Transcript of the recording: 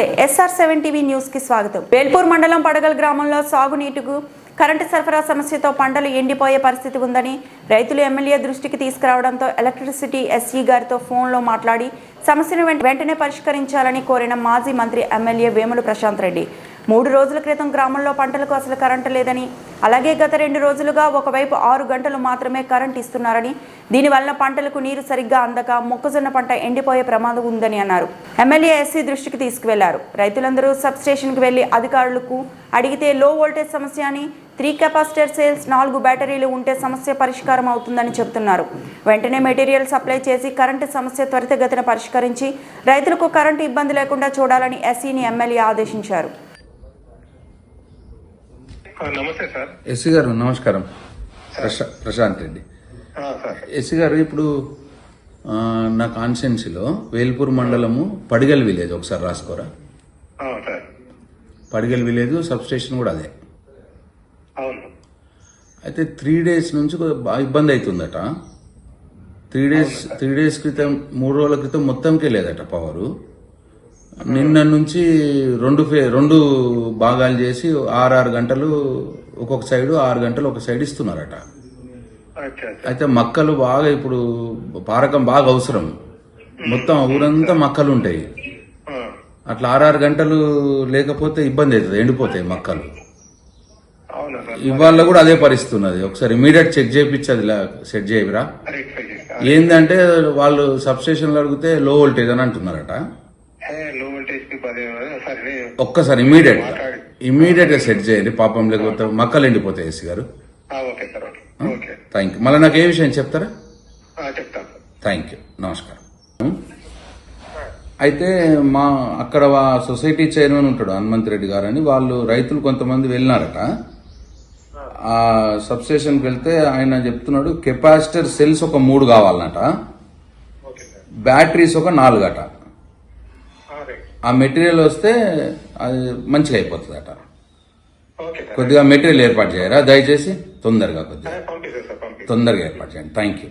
నమస్తే SR seven TV న్యూస్కి స్వాగతం. వేల్పూర్ మండలం పడగల్ గ్రామంలో సాగునీటికు కరెంటు సరఫరా సమస్యతో పంటలు ఎండిపోయే పరిస్థితి ఉందని రైతులు ఎమ్మెల్యే దృష్టికి తీసుకురావడంతో ఎలక్ట్రిసిటీ ఎస్ఈ గారితో ఫోన్లో మాట్లాడి సమస్యను వెంట- వెంటనే పరిష్కరించాలని కోరిన మాజీ మంత్రి ఎమ్మెల్యే వేముల ప్రశాంత్ రెడ్డి. మూడు రోజుల క్రితం గ్రామంలో పంటలకు అసలు కరెంటు లేదని అలాగే గత రెండు రోజులుగా ఒకవైపు ఆరు గంటలు మాత్రమే కరెంట్ ఇస్తున్నారని దీనివల్ల పంటలకు నీరు సరిగ్గా అందక మొక్కజొన్న పంట ఎండిపోయే ప్రమాదం ఉందని అన్నారు. ఎమ్మెల్యే ఎస్సీ దృష్టికి తీసుకువెళ్ళారు. రైతులందరూ సబ్ స్టేషన్కి వెళ్ళి అధికారులకు అడిగితే లో వోల్టేజ్ సమస్య అని త్రీ కెపాసిటర్ సేల్స్ నాలుగు బ్యాటరీలు ఉంటే సమస్య పరిష్కారం అవుతుందని చెబుతున్నారు వెంటనే మెటీరియల్ సప్లై చేసి కరెంటు సమస్య త్వరితగతిన పరిష్కరించి రైతులకు కరెంటు ఇబ్బంది లేకుండా చూడాలని ఎస్సీని ఎమ్మెల్యే ఆదేశించారు. నమస్తే సార్. ఎస్సీ గారు నమస్కారం. ప్రశా ప్రశాంత్ రెడ్డి. ఎస్సీ గారు ఇప్పుడు నా కాన్స్టిట్యున్సీలో వేల్పూర్ మండలము పడిగల్ విలేజ్ ఒకసారి రాసుకోరా? పడిగల్ విలేజ్ సబ్ స్టేషన్ కూడా అదే. అవును. అయితే త్రీ డేస్ నుంచి బాగా ఇబ్బంది అవుతుందట త్రీ డేస్ త్రీ డేస్ క్రితం మూడు రోజుల క్రితం మొత్తంకే లేదట పవరు. నిన్న నుంచి రెండు ఫే రెండు భాగాలు చేసి ఆరు ఆరు గంటలు ఒక్కొక్క సైడు ఆరు గంటలు ఒక సైడ్ ఇస్తున్నారట. అయితే మక్కలు బాగా ఇప్పుడు పారకం బాగా అవసరం. మొత్తం ఊరంతా మక్కలు ఉంటాయి అట్లా ఆరారు గంటలు లేకపోతే ఇబ్బంది అవుతుంది ఎండిపోతాయి మక్కలు. ఇవాళ కూడా అదే పరిస్థితి ఉన్నది ఒకసారి ఇమీడియట్ చెక్ చేయించి అది ఇలా సెట్ చేస్తా ఏంటంటే వాళ్ళు సబ్ స్టేషన్లో అడిగితే లో వోల్టేజ్ అని అంటున్నారట. ఒక్కసారి ఇమీడియట్ ఇమీడియట్గా సెట్ చేయండి. పాపం లేకపోతే మక్కలు ఎండిపోతాయి ఎస్సీ గారు. థ్యాంక్ యూ మళ్ళీ నాకు ఏ విషయం చెప్తారా? థ్యాంక్ యూ నమస్కారం. అయితే మా అక్కడ సొసైటీ చైర్మన్ ఉంటాడు హనుమంత్ రెడ్డి గారు అని. వాళ్ళు రైతులు కొంతమంది వెళ్ళినారట. ఆ సబ్స్టేషన్కి వెళ్తే ఆయన చెప్తున్నాడు కెపాసిటర్ సెల్స్ ఒక మూడు కావాలన్నట. బ్యాటరీస్ ఒక నాలుగట. ఆ, మెటీరియల్ వస్తే అది మంచిగా అయిపోతుందట. Okay sir. కొద్దిగా మెటీరియల్ ఏర్పాటు చేయరా? దయచేసి తొందరగా కొద్దిగా. తొందరగా ఏర్పాటు చేయండి. Thank you